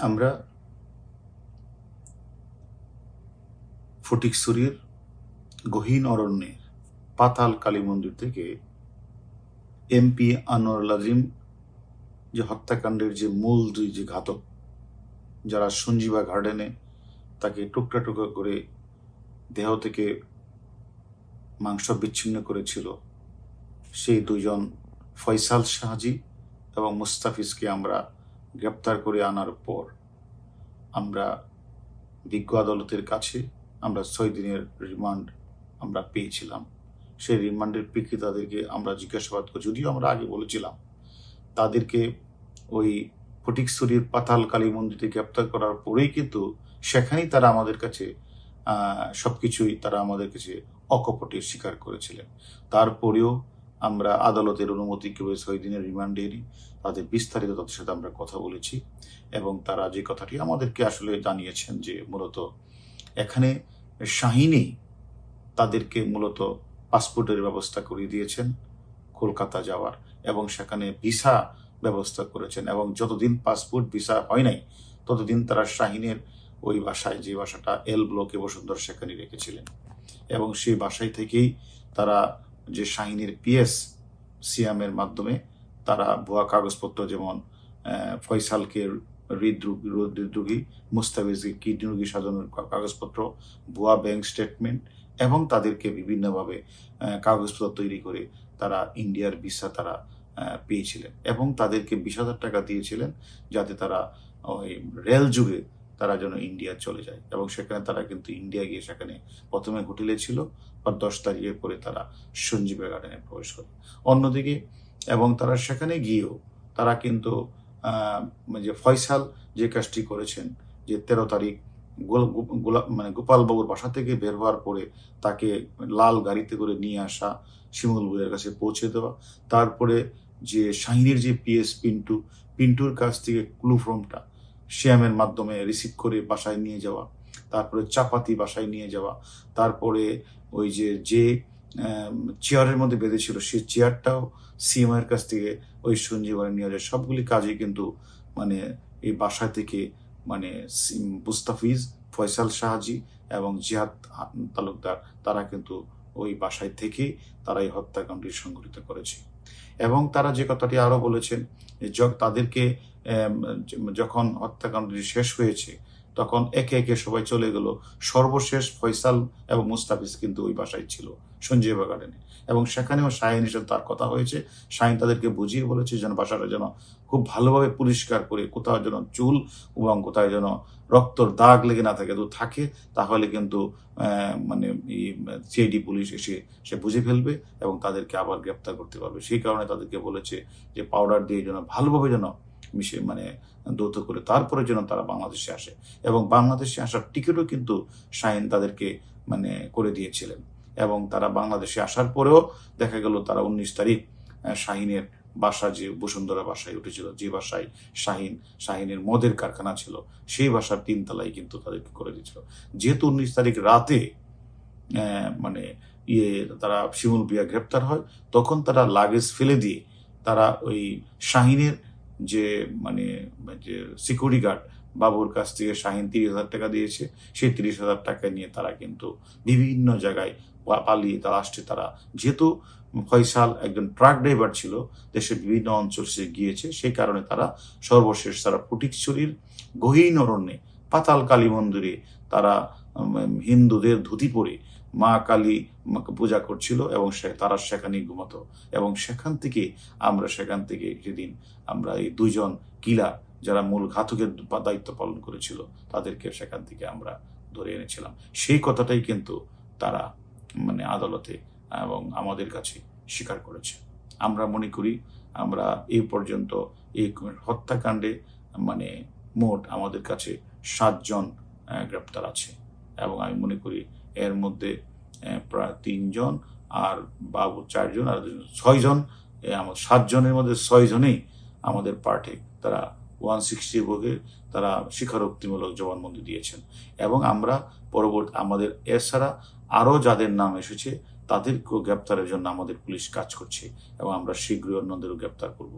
আমরা ফটিকছড়ির গহীন অরণ্যে পাতাল কালী মন্দির থেকে এমপি আনোয়ার আজিম যে হত্যাকাণ্ডের যে মূল দুই যে ঘাতক, যারা সঞ্জীবা গার্ডেনে তাকে টুকরা টুকরা করে দেহ থেকে মাংস বিচ্ছিন্ন করেছিল, সেই দুজন ফয়সাল শাহজি এবং মুস্তাফিজকে আমরা গ্রেপ্তার করে আনার পর আমরা বিজ্ঞ আদালতের কাছে আমরা ছয় দিনের রিমান্ড আমরা পেয়েছিলাম। সেই রিমান্ডের প্রেক্ষিতে তাদেরকে আমরা জিজ্ঞাসাবাদ করি, যদিও আমরা আগে বলেছিলাম, তাদেরকে ওই ফটিকছড়ির পাতাল কালী মন্দিরে গ্রেপ্তার করার পরেই কিন্তু সেখানেই তারা আমাদের কাছে সব কিছুই তারা আমাদের কাছে অকপটে স্বীকার করেছিলেন। তারপরেও আমরা আদালতের অনুমতি কেউ ছয় দিনের রিমান্ডে নিই। তাদের বিস্তারিত তাদের সাথে আমরা কথা বলেছি এবং তারা যে কথাটি আমাদেরকে আসলে জানিয়েছেন যে মূলত এখানে শাহিনী তাদেরকে মূলত পাসপোর্টের ব্যবস্থা করিয়ে দিয়েছেন কলকাতা যাওয়ার এবং সেখানে ভিসা ব্যবস্থা করেছেন এবং যতদিন পাসপোর্ট ভিসা হয় নাই, ততদিন তারা শাহিনের ওই বাসায়, যে বাসাটা এল ব্লকে বসুন্ধর সেখানে রেখেছিলেন। এবং সেই বাসায় থেকেই তারা যে শাহিনীর পিএস সিয়ামের মাধ্যমে তারা ভুয়া কাগজপত্র যেমন ফয়সালকে হৃদরোগী হৃদরোগী, মুস্তাফিজকে কিডনি রোগী সাজানোর কাগজপত্র, ভুয়া ব্যাংক স্টেটমেন্ট এবং তাদেরকে বিভিন্নভাবে কাগজপত্র তৈরি করে তারা ইন্ডিয়ার ভিসা তারা পেয়েছিলেন এবং তাদেরকে বিশ হাজার টাকা দিয়েছিলেন যাতে তারা ওই রেল যুগে তারা যেন ইন্ডিয়া চলে যায়। এবং সেখানে তারা কিন্তু ইন্ডিয়া গিয়ে সেখানে প্রথমে হোটেলে ছিল বা দশ তারিখে পরে তারা সঞ্জীবা গার্ডেনে প্রবেশ করে। অন্যদিকে, এবং তারা সেখানে গিয়েও তারা কিন্তু যে ফয়সাল যে কাজটি করেছেন, যে তেরো তারিখ মানে গোপালবাবুর বাসা থেকে বের হওয়ার পরে তাকে লাল গাড়িতে করে নিয়ে আসা, শিমুল বইয়ের কাছে পৌঁছে দেওয়া। তারপরে যে শাহিনীর যে পিএস পিন্টু পিন্টুর কাছ থেকে ক্লু ফর্মটা শ্যামের মাধ্যমে রিসিভ করে বাসায় নিয়ে যাওয়া, তারপরে চাপাতি বাসায় নিয়ে যাওয়া, তারপরে ওই যে যে চেয়ারের মধ্যে বেঁধেছিল সেই চেয়ারটাও সিএমের কাছ থেকে ওই সঞ্জীবনে নিয়ে যায় সবগুলি কাজই কিন্তু মানে এই বাসা থেকে মানে মুস্তাফিজ, ফয়সাল শাহজি এবং জিহাদ তালুকদার, তারা কিন্তু ওই বাসায় থেকে তারা এই হত্যাকাণ্ডটি সংঘটিত করেছে। এবং তারা যে কথাটি আরও বলেছেন তাদেরকে যখন হত্যাকাণ্ডটি শেষ হয়েছে, তখন একে একে সবাই চলে গেল। সর্বশেষ ফয়সাল এবং মুস্তাফিজ কিন্তু ওই বাসায় ছিল, সঞ্জীব গার্ডেনে। এবং সেখানেও শাহিন হিসেবে তার কথা হয়েছে। শাহিন তাদেরকে বুঝিয়ে বলেছে যেন বাসাটা যেন খুব ভালোভাবে পরিষ্কার করে কোথাও যেন চুল এবং কোথাও যেন রক্তর দাগ লেগে না থাকে তো থাকে, তাহলে কিন্তু মানে সিআইডি পুলিশ এসে সে বুঝে ফেলবে এবং তাদেরকে আবার গ্রেপ্তার করতে পারবে। সেই কারণে তাদেরকে বলেছে যে পাউডার দিয়ে যেন ভালোভাবে যেন মিশে মানে দৌত করে তারপরে যেন তারা বাংলাদেশে আসে। এবং বাংলাদেশে আসার টিকিটও কিন্তু শাহিন তাদেরকে মানে করে দিয়েছিলেন। এবং তারা বাংলাদেশে আসার পরেও দেখা গেল তারা উনিশ তারিখ শাহিনের বাসা যে বসুন্ধরা বাসায় উঠেছিল, যে বাসায় শাহিন, শাহিনের মদের কারখানা ছিল, সেই বাসার তিনতলায় কিন্তু তাদেরকে করে দিয়েছিল। যেহেতু উনিশ তারিখ রাতে মানে ইয়ে তারা শিমুল পিয়া গ্রেপ্তার হয়, তখন তারা লাগেজ ফেলে দিয়ে তারা ওই শাহিনের যে মানে যে সিকিউরিটি গার্ড বাবুর কাছ থেকে শাহিন তিরিশ হাজার টাকা দিয়েছে, সেই তিরিশ হাজার টাকা নিয়ে তারা কিন্তু বিভিন্ন জায়গায় পালিয়ে তারা আসছে। তারা যেহেতু ফয়সাল একজন ট্রাক ড্রাইভার ছিল, দেশের বিভিন্ন অঞ্চল সে গিয়েছে, সেই কারণে তারা সর্বশেষ তারা ফটিকছড়ির গহীন অরণ্যে পাতাল কালী মন্দিরে তারা হিন্দুদের ধুতি পরে মা কালী পূজা করছিল এবং তারা সেখানে ঘুমাতো। এবং সেখান থেকে আমরা, সেখান থেকে যেদিন আমরা এই দুইজন কিলা যারা মূল ঘাতকের দায়িত্ব পালন করেছিল, তাদেরকে সেখান থেকে আমরা ধরে এনেছিলাম। সেই কথাটাই কিন্তু তারা মানে আদালতে এবং আমাদের কাছে স্বীকার করেছে। আমরা মনে করি, আমরা এই পর্যন্ত এই হত্যাকাণ্ডে মানে মোট আমাদের কাছে সাতজন গ্রেপ্তার আছে। এবং আমি মনে করি এর মধ্যে প্রায় তিনজন আর বাবু চারজন আর ছয়জন আমার সাতজনের মধ্যে ছয়জনেই আমাদের পার্টে তারা ওয়ান সিক্সটি ভোগে তারা স্বীকারোক্তিমূলক জবানবন্দি দিয়েছেন। এবং আমরা পরবর্তী, আমাদের এছাড়া আরও যাদের নাম এসেছে তাদেরকেও গ্রেপ্তারের জন্য আমাদের পুলিশ কাজ করছে এবং আমরা শীঘ্রই অন্যদেরও গ্রেপ্তার করব।